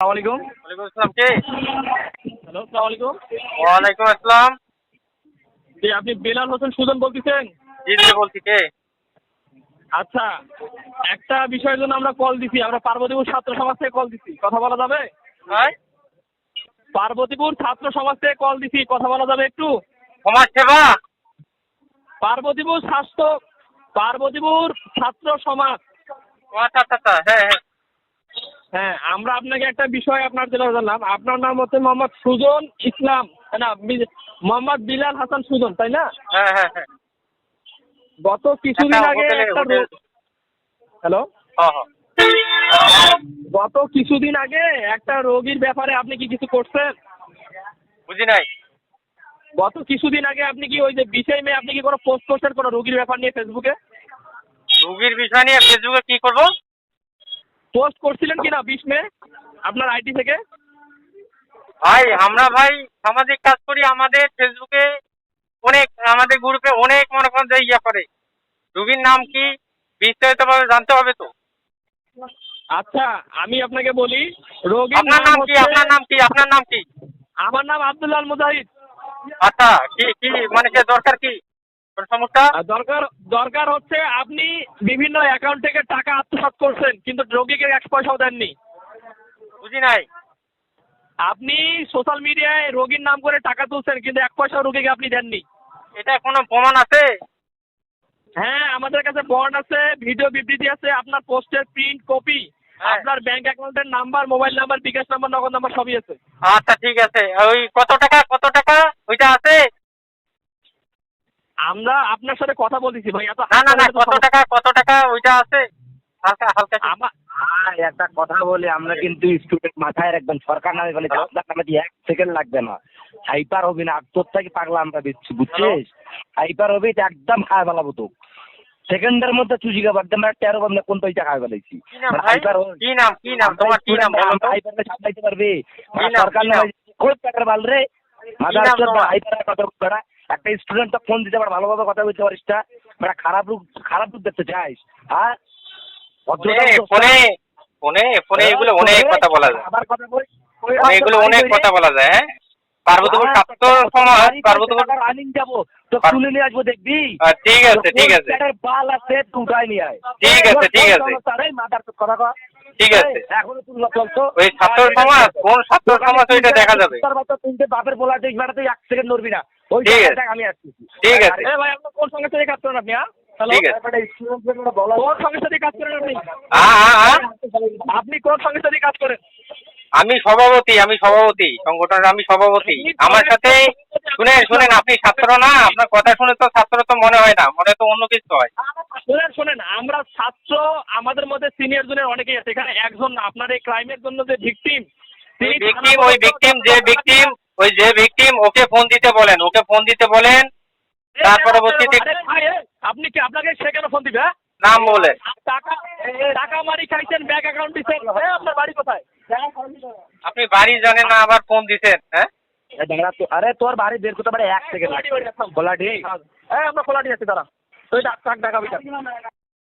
আলাইকুম। ওয়ালাইকুম আসসালাম কে? হ্যালো আসসালামু ওয়ালাইকুম আসসালাম। জি আপনি বেলাল হোসেন সুজন বলতেছেন? জি জি বলছি কে? আচ্ছা একটা বিষয়ের জন্য আমরা কল দিছি আমরা পার্বতীপুর ছাত্র সমাজ থেকে কল দিছি কথা বলা যাবে? ভাই পার্বতীপুর ছাত্র সমাজ থেকে কল দিছি কথা বলা যাবে একটু? সমাজ সেবা পার্বতীপুর স্বাস্থ্য পার্বতীপুর ছাত্র সমাজ। আচ্ছা আচ্ছা আচ্ছা হ্যাঁ হ্যাঁ হ্যাঁ। আপনাকে একটা বিষয় আপনার জন্য জানলাম। আপনার নাম হচ্ছে মোহাম্মদ সুজন ইসলাম না? মোহাম্মদ বিলাল হাসান সুজন তাই না? হ্যাঁ হ্যাঁ হ্যাঁ। গত কিছুদিন আগে একটা হ্যালো? হ্যাঁ হ্যাঁ। গত কিছুদিন আগে একটা রোগীর ব্যাপারে আপনি কি কিছু করছেন? বুঝি নাই। গত কিছুদিন আগে আপনি কি ওই যে বিষয় মেয়ে আপনি কি কোনো পোস্ট করছেন কোনো রোগীর ব্যাপার নিয়ে ফেসবুকে রুগীর বিষয় নিয়ে ফেসবুকে কি করব? পোস্ট করছিলেন কি না বিশ মে আপনার আইডি থেকে? ভাই আমরা ভাই সামাজিক কাজ করি আমাদের ফেসবুকে অনেক আমাদের গ্রুপে অনেক মনে করেন ইয়ে করে। রুগীর নাম কি? বিস্তারিতভাবে জানতে হবে তো। আচ্ছা আমি আপনাকে বলি রোগীর আপনার নাম কি? আপনার নাম কি? আপনার নাম কি? আমার নাম আব্দুল্লাল মুজাহিদ। আচ্ছা কি কি মানে যে দরকার কি? সমস্যা? দরকার দরকার হচ্ছে আপনি বিভিন্ন অ্যাকাউন্ট থেকে টাকা আত্মসাৎ করছেন কিন্তু রোগীকে এক পয়সাও দেননি। বুঝি নাই? আপনি সোশ্যাল মিডিয়ায় রোগীর নাম করে টাকা তুলছেন কিন্তু এক পয়সাও রোগীকে আপনি দেননি। এটা কোনো প্রমাণ আছে? হ্যাঁ আমাদের কাছে বন্ড আছে ভিডিও বিবৃতি আছে আপনার পোস্টের প্রিন্ট কপি। আপনার ব্যাংক অ্যাকাউন্টের number mobile number bKash number Nagad number সবই আছে। আচ্ছা ঠিক আছে। ওই কত টাকা কত টাকা? ওইটা আছে? আমরা আপনার সাথে কথা বলতেছি ভাই এত না না না কত টাকা কত টাকা ওইটা আছে। হালকা হালকা আমা- ভাই একটা কথা বলি আমরা কিন্তু স্টুডেন্ট মাথায় রাখবেন সরকার নামে বলে? আপনার নামে দিয়ে এক সেকেন্ড লাগবে না। হাইপার হবি না তোর থেকে পাগলা আমরা দিচ্ছি বুঝছিস? হাইপার হবি একদম খায় ফেলাবো তো সেকেন্ডের মধ্যে তেরো বান্ধব কোন খায় ফেলাইছি হাইপার কি নাম কি নাম? তোমার কি নাম বলো হাইপারকে সামলাইতে পারবে? সরকার নামে খুব টাকার বাল রে? মাদার হাইপার কথা করা একটা স্টুডেন্ট তো ফোন দিতে পারে ভালোভাবে কথা বলতে পারিস না মানে খারাপ রূপ খারাপ রূপ দেখতে চাইস হ্যাঁ? ফোনে ফোনে ফোনে এগুলো অনেক কথা বলা যায়। এগুলো অনেক কথা বলা যায় হ্যাঁ? পার্বতীপুর ছাত্র সমাজ পার্বতীপুর রানিং যাব তো তুলে নিয়ে আসব দেখবি? ঠিক আছে ঠিক আছে। বাল আছে তুই নিয়ে আয়। ঠিক আছে, ঠিক আছে। মাথার কথা কয়। ঠিক আছে। এখনও তুই চলছো ওই ছাত্র সমাজ কোন ছাত্র সমাজ ওইটা দেখা যাবে? তোর বাপের বলা দিস বেটা তুই এক সেকেন্ড নড়বি না। ওই ঠিক আছে। আমি আসতেছি। ঠিক আছে। ভাই আপনার কোন সংস্থার সাথে কাজ করেন আপনি হ্যাঁ? হ্যালো ঠিক আছে। কোন সংস্থার কাজ করেন আপনি? আপনি কোন সংস্থার সাথে কাজ করেন? আমি সভাপতি আমি সভাপতি। সংগঠনের আমি সভাপতি। আমার সাথে শুনেন শুনেন আপনি ছাত্র না আপনার কথা শুনে তো ছাত্র তো মনে হয় না মনে তো অন্য কিছু হয়। শোনেন শোনেন আমরা ছাত্র আমাদের মধ্যে সিনিয়র জনের অনেকেই আছে। এখানে একজন আপনার এই ক্রাইমের জন্য যে ভিকটিম ওই ভিকটিম ওই ভিকটিম যে ভিকটিম ওই যে ভিকটিম ওকে ফোন দিতে বলেন ওকে ফোন দিতে বলেন তার পরবর্তীতে আপনি কি আপনাকে সে কেন ফোন দিবে হ্যাঁ? নাম বলে। টাকা টাকা মারি খাইছেন ব্যাংক অ্যাকাউন্ট দিছেন হ্যাঁ আপনার বাড়ি কোথায়? আপনি বাড়ি জানেন না আবার ফোন দিছেন হ্যাঁ? আরে তোর বাড়ি বের করতে পারে এক সেকেন্ড হ্যাঁ আমরা খোলাটি আছি দাঁড়া। তুই ডাক টাকা